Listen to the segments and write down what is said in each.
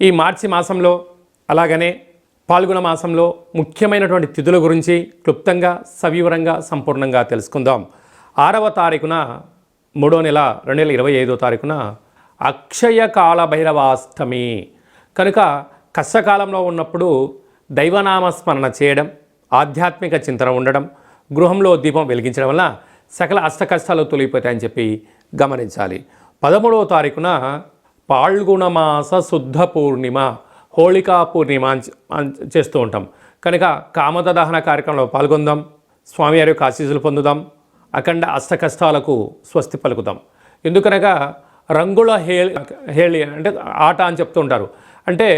ఈ మార్చి మాసంలో అలాగనే పాల్గొన మాసంలో ముఖ్యమైనటువంటి తిథుల గురించి క్లుప్తంగా సవివరంగా సంపూర్ణంగా తెలుసుకుందాం. ఆరవ తారీఖున మూడో నెల రెండు వేల ఇరవై ఐదో తారీఖున అక్షయ కాల భైరవాష్టమి. కనుక కష్టకాలంలో ఉన్నప్పుడు దైవనామస్మరణ చేయడం ఆధ్యాత్మిక చింతన ఉండడం గృహంలో దీపం వెలిగించడం వల్ల సకల అష్ట కష్టాలు తొలగిపోతాయని చెప్పి గమనించాలి. పదమూడవ తారీఖున పాల్గుణమాస శుద్ధ పూర్ణిమ హోళికా పూర్ణిమ చేస్తూ ఉంటాం. కనుక కామత దహన కార్యక్రమంలో పాల్గొందాం స్వామివారి యొక్క ఆశీస్సులు పొందుదాం అఖండ అష్ట కష్టాలకు స్వస్తి పలుకుదాం. ఎందుకనగా రంగుల హే హేళి అంటే ఆట అని చెప్తూ ఉంటారు. అంటే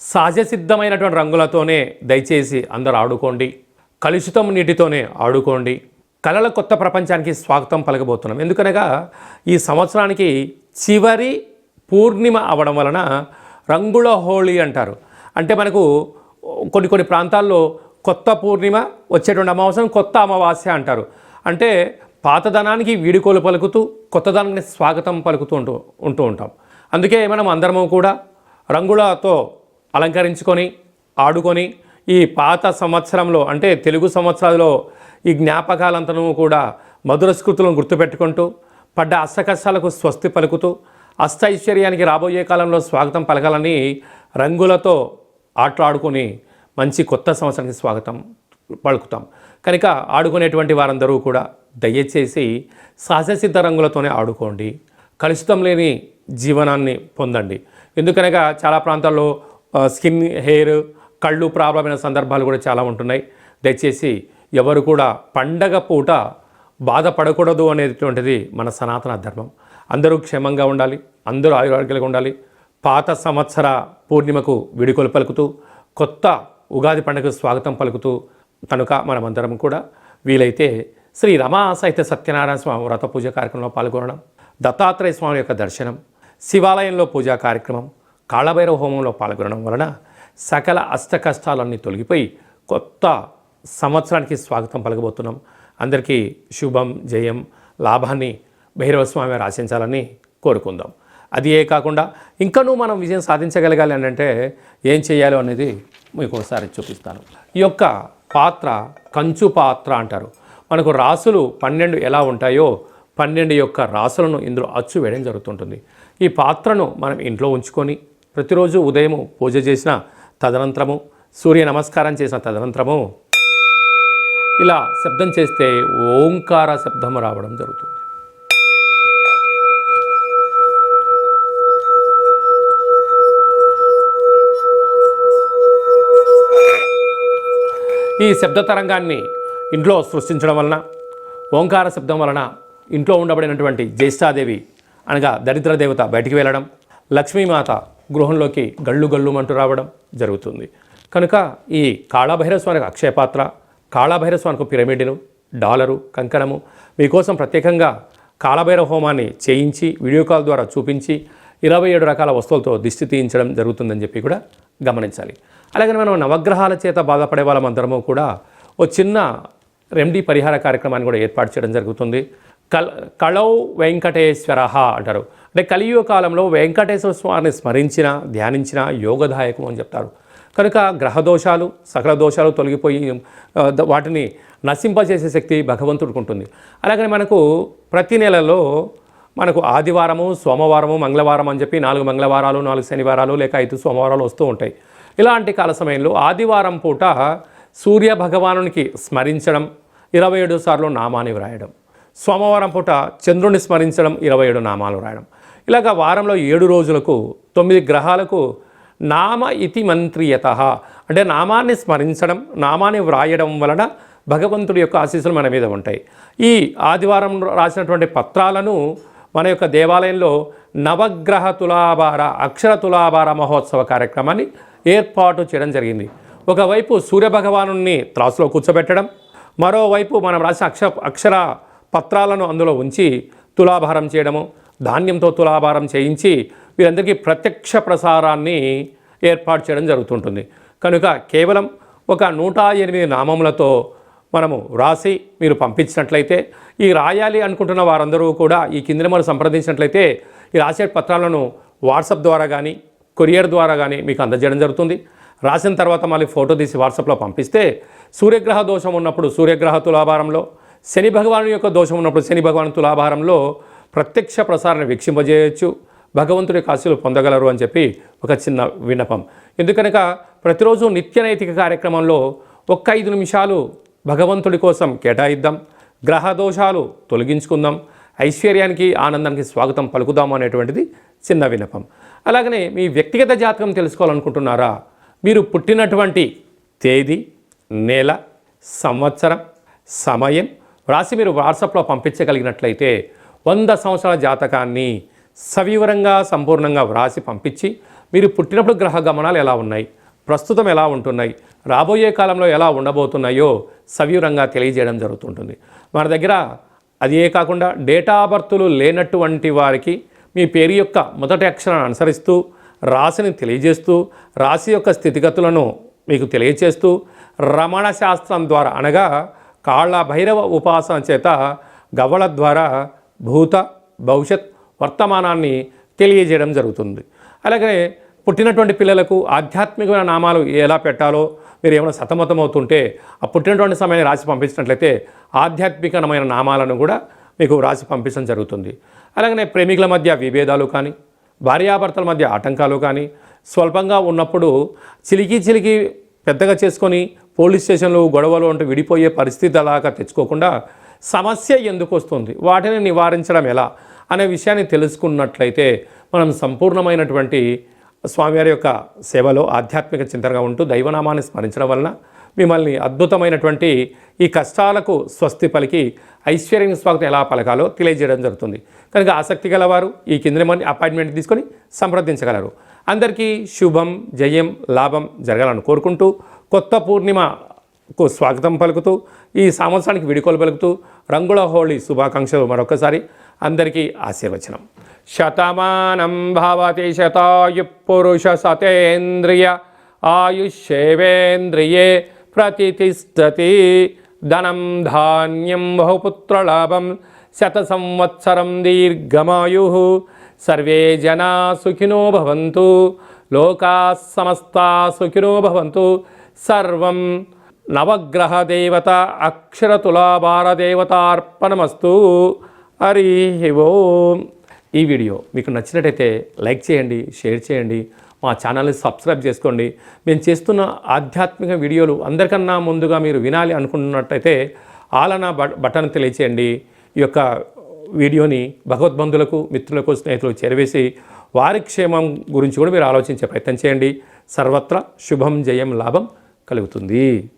సహజసిద్ధమైనటువంటి రంగులతోనే దయచేసి అందరూ ఆడుకోండి కలుషితం నీటితోనే ఆడుకోండి కళల కొత్త ప్రపంచానికి స్వాగతం పలకబోతున్నాం. ఎందుకనగా ఈ సంవత్సరానికి చివరి పూర్ణిమ అవడం వలన రంగుల హోళీ అంటారు. అంటే మనకు కొన్ని కొన్ని ప్రాంతాల్లో కొత్త పూర్ణిమ వచ్చేటువంటి అమావాస్యను కొత్త అమావాస్య అంటారు. అంటే పాతదనానికి వీడుకోలు పలుకుతూ కొత్తదనానికి స్వాగతం పలుకుతూ ఉంటూ ఉంటూ ఉంటాం. అందుకే మనం అందరము కూడా రంగులతో అలంకరించుకొని ఆడుకొని ఈ పాత సంవత్సరంలో అంటే తెలుగు సంవత్సరాలలో ఈ జ్ఞాపకాలంతను కూడా మధుర స్కృతులను గుర్తుపెట్టుకుంటూ పడ్డ అష్టకష్టాలకు స్వస్తి పలుకుతూ అష్టైశ్వర్యానికి రాబోయే కాలంలో స్వాగతం పలకాలని రంగులతో ఆటలాడుకొని మంచి కొత్త సంవత్సరానికి స్వాగతం పలుకుతాం. కనుక ఆడుకునేటువంటి వారందరూ కూడా దయచేసి సహజసిద్ధ రంగులతోనే ఆడుకోండి. కలుషితం లేని జీవనాన్ని పొందండి. ఎందుకనగా చాలా ప్రాంతాల్లో స్కిన్ హెయిర్ కళ్ళు ప్రాబ్లం అయిన సందర్భాలు కూడా చాలా ఉంటున్నాయి. దయచేసి ఎవరు కూడా పండగ పూట బాధపడకూడదు అనేటువంటిది మన సనాతన ధర్మం. అందరూ క్షేమంగా ఉండాలి అందరూ ఆయురారోగ్యాలుగా ఉండాలి. పాత సంవత్సర పూర్ణిమకు విడుకొలు పలుకుతూ కొత్త ఉగాది పండుగకు స్వాగతం పలుకుతూ కనుక మనమందరం కూడా వీలైతే శ్రీ రమా సహిత సత్యనారాయణ స్వామి వ్రత పూజ కార్యక్రమంలో పాల్గొనడం దత్తాత్రేయ స్వామి యొక్క దర్శనం శివాలయంలో పూజా కార్యక్రమం కాళభైరవ హోమంలో పాల్గొనడం వలన సకల అష్ట కష్టాలన్నీ తొలగిపోయి కొత్త సంవత్సరానికి స్వాగతం పలకబోతున్నాం. అందరికీ శుభం జయం లాభాన్ని భైరవ స్వామి ఆశించాలని కోరుకుందాం. అది ఏ కాకుండా ఇంకనూ మనం విజయం సాధించగలగాలి అని అంటే ఏం చేయాలో అనేది మీకు ఒకసారి చూపిస్తాను. ఈ యొక్క పాత్ర కంచు పాత్ర అంటారు. మనకు రాసులు పన్నెండు ఎలా ఉంటాయో పన్నెండు యొక్క రాసులను ఇందులో అచ్చు వేయడం జరుగుతుంటుంది. ఈ పాత్రను మనం ఇంట్లో ఉంచుకొని ప్రతిరోజు ఉదయం పూజ చేసిన తదనంతరము సూర్య నమస్కారం చేసిన తదనంతరము ఇలా శబ్దం చేస్తే ఓంకార శబ్దం రావడం జరుగుతుంది. ఈ శబ్ద తరంగాన్ని ఇంట్లో సృష్టించడం వలన ఓంకార శబ్దం వలన ఇంట్లో ఉండబడినటువంటి జ్యేష్ఠాదేవి అనగా దరిద్ర దేవత బయటికి వెళ్ళడం లక్ష్మీమాత గృహంలోకి గళ్ళు గళ్ళుమంటూ రావడం జరుగుతుంది. కనుక ఈ కాళభైరవ స్వామికి అక్షయపాత్ర కాళభైరస్వానికి పిరమిడ్ను డాలరు కంకణము మీకోసం ప్రత్యేకంగా కాళభైరవ హోమాన్ని చేయించి వీడియో కాల్ ద్వారా చూపించి ఇరవై ఏడు రకాల వస్తువులతో దిష్టి తీయించడం జరుగుతుందని చెప్పి కూడా గమనించాలి. అలాగే మనం నవగ్రహాల చేత బాధపడే వాళ్ళమందరము కూడా ఓ చిన్న రెమెడీ పరిహార కార్యక్రమాన్ని కూడా ఏర్పాటు చేయడం జరుగుతుంది. కల్ కళౌ వెంకటేశ్వర అంటారు. అంటే కలియుగ కాలంలో వెంకటేశ్వర స్వామిని స్మరించిన ధ్యానించిన యోగదాయకం అని చెప్తారు. కనుక గ్రహ దోషాలు సకల దోషాలు తొలగిపోయి వాటిని నశింపజేసే శక్తి భగవంతుడికి ఉంటుంది. అలాగని మనకు ప్రతి నెలలో మనకు ఆదివారము సోమవారము మంగళవారం అని చెప్పి నాలుగు మంగళవారాలు నాలుగు శనివారాలు లేక ఐదు సోమవారాలు వస్తూ ఉంటాయి. ఇలాంటి కాల సమయంలో ఆదివారం పూట సూర్య భగవానునికి స్మరించడం ఇరవై ఏడు సార్లు నామాన్ని వ్రాయడం. సోమవారం పూట చంద్రుని స్మరించడం ఇరవై ఏడు నామాలు రాయడం ఇలాగ వారంలో ఏడు రోజులకు తొమ్మిది గ్రహాలకు నామ ఇతి మంత్రియత. అంటే నామాన్ని స్మరించడం నామాన్ని వ్రాయడం వలన భగవంతుడి యొక్క ఆశీస్సులు మన మీద ఉంటాయి. ఈ ఆదివారం రాసినటువంటి పత్రాలను మన యొక్క దేవాలయంలో నవగ్రహ తులాభార అక్షర తులాభార మహోత్సవ కార్యక్రమాన్ని ఏర్పాటు చేయడం జరిగింది. ఒకవైపు సూర్యభగవాను త్రాసులో కూర్చోబెట్టడం మరోవైపు మనం రాసిన అక్ష అక్షర పత్రాలను అందులో ఉంచి తులాభారం చేయడము ధాన్యంతో తులాభారం చేయించి వీరందరికీ ప్రత్యక్ష ప్రసారాన్ని ఏర్పాటు చేయడం జరుగుతుంటుంది. కనుక కేవలం ఒక నూట ఎనిమిది నామములతో మనము రాసి మీరు పంపించినట్లయితే ఈ రాయాలి అనుకుంటున్న వారందరూ కూడా ఈ కింద మనం సంప్రదించినట్లయితే ఈ రాసే పత్రాలను వాట్సాప్ ద్వారా కానీ కొరియర్ ద్వారా కానీ మీకు అందజేయడం జరుగుతుంది. రాసిన తర్వాత మళ్ళీ ఫోటో తీసి వాట్సాప్లో పంపిస్తే సూర్యగ్రహ దోషం ఉన్నప్పుడు సూర్యగ్రహ తులాభారంలో శని భగవాను యొక్క దోషం ఉన్నప్పుడు శని భగవాన్ తులాభారంలో ప్రత్యక్ష ప్రసారాన్ని వీక్షింపజేయచ్చు. భగవంతుడి కాశీలు పొందగలరు అని చెప్పి ఒక చిన్న విన్నపం. ఎందుకనక ప్రతిరోజు నిత్య నైతిక కార్యక్రమంలో ఒక్క ఐదు నిమిషాలు భగవంతుడి కోసం కేటాయిద్దాం. గ్రహ దోషాలు తొలగించుకుందాం. ఐశ్వర్యానికి ఆనందానికి స్వాగతం పలుకుదాం అనేటువంటిది చిన్న విన్నపం. అలాగనే మీ వ్యక్తిగత జాతకం తెలుసుకోవాలనుకుంటున్నారా? మీరు పుట్టినటువంటి తేదీ నెల సంవత్సరం సమయం వ్రాసి మీరు వాట్సాప్లో పంపించగలిగినట్లయితే వంద సంవత్సరాల జాతకాన్ని సవివరంగా సంపూర్ణంగా వ్రాసి పంపించి మీరు పుట్టినప్పుడు గ్రహ గమనాలు ఎలా ఉన్నాయి ప్రస్తుతం ఎలా ఉంటున్నాయి రాబోయే కాలంలో ఎలా ఉండబోతున్నాయో సవివరంగా తెలియజేయడం జరుగుతుంటుంది. మన దగ్గర అదే కాకుండా డేటా బర్తులు లేనటువంటి వారికి మీ పేరు యొక్క మొదటి అక్షరాన్ని అనుసరిస్తూ రాశిని తెలియజేస్తూ రాశి యొక్క స్థితిగతులను మీకు తెలియచేస్తూ రమణ శాస్త్రం ద్వారా అనగా కాళ్ళ భైరవ ఉపాసన చేత గవ్వల ద్వారా భూత భవిష్యత్ వర్తమానాన్ని తెలియజేయడం జరుగుతుంది. అలాగే పుట్టినటువంటి పిల్లలకు ఆధ్యాత్మికమైన నామాలు ఎలా పెట్టాలో మీరు ఏమైనా సతమతమవుతుంటే ఆ పుట్టినటువంటి సమయాన్ని రాసి పంపించినట్లయితే ఆధ్యాత్మికమైన నామాలను కూడా మీకు రాసి పంపించడం జరుగుతుంది. అలాగనే ప్రేమికుల మధ్య విభేదాలు కానీ భార్యాభర్తల మధ్య ఆటంకాలు కానీ స్వల్పంగా ఉన్నప్పుడు చిలికి చిలికి పెద్దగా చేసుకొని పోలీస్ స్టేషన్లు గొడవలు అంటూ విడిపోయే పరిస్థితి అలాగా తెచ్చుకోకుండా సమస్య ఎందుకు వస్తుంది? వాటిని నివారించడం ఎలా? అనే విషయాన్ని తెలుసుకున్నట్లయితే మనం సంపూర్ణమైనటువంటి స్వామివారి యొక్క సేవలో ఆధ్యాత్మిక చింతనగా ఉంటూ దైవనామాన్ని స్మరించడం వలన మిమ్మల్ని అద్భుతమైనటువంటి ఈ కష్టాలకు స్వస్తి పలికి ఐశ్వర్యం స్వాగతం ఎలా పలకాలో తెలియజేయడం జరుగుతుంది. కనుక ఆసక్తి గలవారు ఈ కింద మంది అపాయింట్మెంట్ తీసుకొని సంప్రదించగలరు. అందరికీ శుభం జయం లాభం జరగాలని కోరుకుంటూ కొత్త పూర్ణిమకు స్వాగతం పలుకుతూ ఈ సంవత్సరానికి విడుకోలు పలుకుతూ రంగుల హోళీ శుభాకాంక్షలు మరొకసారి అందరికీ ఆశీర్వచనం. శతమానం భవతి శతాయు పురుష సతేంద్రియ ఆయుష్యేవేంద్రియే ప్రతిష్టతి ధనం ధాన్యం బహుపుత్రలాభం శత సంవత్సరం దీర్ఘమాయు. సర్వే జనా సుఖినో భవంతు లోకా సమస్తా సుఖినో భవంతు. సర్వం నవగ్రహదేవత అక్షరతులాభారదేవతార్పణమస్తు. హరి ఓం. ఈ వీడియో మీకు నచ్చినట్టయితే లైక్ చేయండి షేర్ చేయండి మా ఛానల్ని సబ్స్క్రైబ్ చేసుకోండి. మేము చేస్తున్న ఆధ్యాత్మిక వీడియోలు అందరికన్నా ముందుగా మీరు వినాలి అనుకుంటున్నట్టయితే ఆలనా బటన్ తెలియచేయండి. ఈ యొక్క వీడియోని భగవద్బంధులకు మిత్రులకు స్నేహితులకు చేరవేసి వారి క్షేమం గురించి కూడా మీరు ఆలోచించే ప్రయత్నం చేయండి. సర్వత్రా శుభం జయం లాభం కలుగుతుంది.